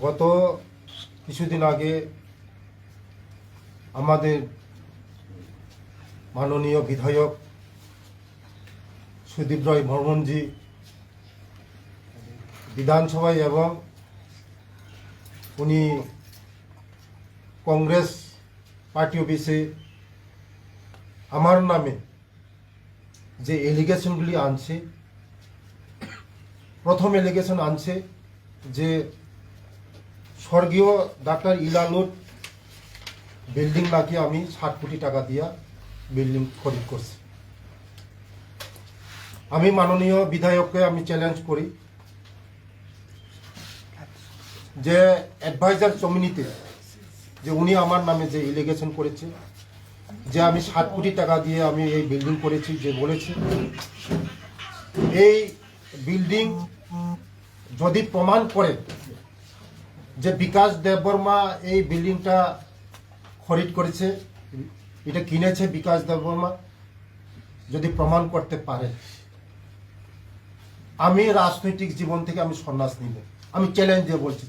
গত কিছুদিন আগে আমাদের মাননীয় বিধায়ক সুদীপ রায় বর্মনজি বিধানসভায় এবং উনি কংগ্রেস পার্টি অফিসে আমার নামে যে এলিগেশনগুলি আনছে, প্রথম এলিগেশন আনছে যে স্বর্গীয় ডাক্তার ইলানুর বিল্ডিং নাকি আমি ষাট কোটি টাকা দিয়া বিল্ডিং খরিদ করছি। আমি মাননীয় বিধায়ককে আমি চ্যালেঞ্জ করি যে অ্যাডভাইজার কমিউনিতে যে উনি আমার নামে যে ইলিগেশন করেছে, যে আমি ষাট কোটি টাকা দিয়ে আমি এই বিল্ডিং করেছি, যে বলেছে, এই বিল্ডিং যদি প্রমাণ করে যে বিকাশ দেববর্মা এই বিল্ডিংটা খরিদ করেছে, এটা কিনেছে বিকাশ দেববর্মা যদি প্রমাণ করতে পারে। আমি রাজনৈতিক জীবন থেকে আমি সন্ন্যাস নিব। আমি চ্যালেঞ্জ দিয়ে বলছি